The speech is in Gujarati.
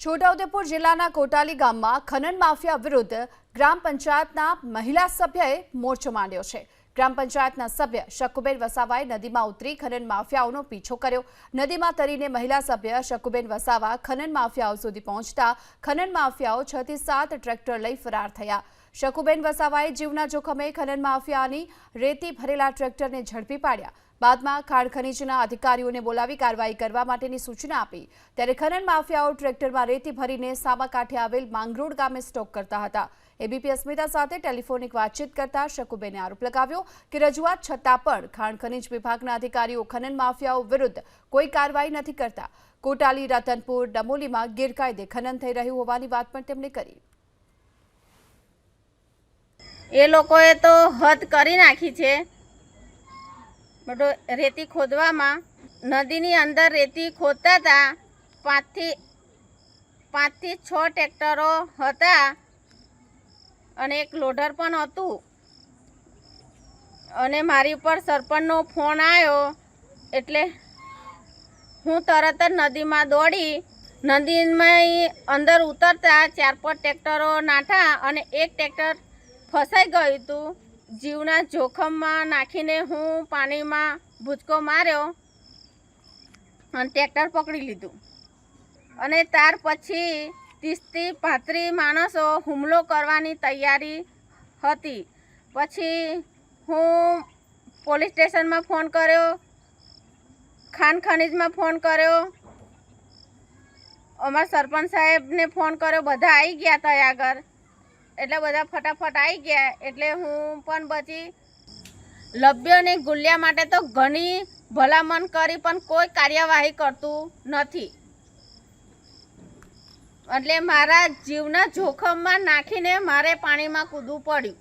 છોટાઉદેપુર જિલ્લાના કોટાલી ગામમાં ખનન માફિયા વિરુદ્ધ ગ્રામ પંચાયતના મહિલા સભ્યએ મોરચો માંડ્યો છે. ગ્રામ પંચાયતના સભ્ય શકુબેન વસાવાએ નદીમાં ઉતરી ખનન માફિયાઓનો પીછો કર્યો. નદીમાં તરીને મહિલા સભ્ય શકુબેન વસાવા ખનન માફિયાઓ સુધી પહોંચતા ખનન માફિયાઓ છ થી સાત ટ્રેક્ટર લઈ ફરાર થયા. શકુબેન વસાવાએ જીવના જોખમે ખનન માફિયાની રેતી ભરેલા ટ્રેક્ટરને ઝડપી પાડ્યા. બાદમાં ખાણ ખનીજના અધિકારીઓને બોલાવી કાર્યવાહી કરવા માટેની સૂચના આપી. ત્યારે ખનન માફિયાઓ ટ્રેક્ટરમાં રેતી ભરીને સામાકાંઠે આવેલ માંગરોળ ગામે સ્ટોક કરતા હતા. એબીપી અસ્મિતા સાથે ટેલિફોનિક વાતચીત કરતા શકુબેને આરોપ લગાવ્યો કે રજૂઆત છતાં પણ ખાણ ખનીજ વિભાગના અધિકારીઓ ખનન માફિયાઓ વિરુદ્ધ કોઈ કાર્યવાહી નથી કરતા. કોટાલી, રતનપુર, ડમોલીમાં ગેરકાયદે ખનન થઈ રહ્યું હોવાની વાત પણ તેમણે કરી. એ લોકોએ તો હદ કરી નાખી છે. બધો રેતી ખોદવામાં, નદીની અંદર રેતી ખોદતા હતા. પાંચથી પાંચથી છ ટ્રેક્ટરો હતા અને એક લોડર પણ હતું. અને મારી ઉપર સરપંચનો ફોન આવ્યો એટલે હું તરત જ નદીમાં દોડી. નદીમાં અંદર ઉતરતા ચાર પાંચ ટ્રેક્ટરો નાઠા અને એક ટ્રેક્ટર ફસાઈ ગયું હતું જીવના જોખમમાં નાખીને હું પાણીમાં ભૂચકો માર્યો અને ટ્રેક્ટર પકડી લીધું. અને ત્યાર પછી ત્રીસથી પાંત્રીસ માણસો હુમલો કરવાની તૈયારી હતી. પછી હું પોલીસ સ્ટેશનમાં ફોન કર્યો, ખાન ખનીજમાં ફોન કર્યો, અમારા સરપંચ સાહેબને ફોન કર્યો, બધા આવી ગયા ત્યાં આગળ. એટલે બધા ફટાફટ આવી ગયા. એટલે હું પણ પછી લભ્યોની ગુલ્યા માટે તો ઘણી ભલામણ કરી, પણ કોઈ કાર્યવાહી કરતું નથી. એટલે મારા જીવના જોખમમાં નાખીને મારે પાણીમાં કૂદવું પડ્યું.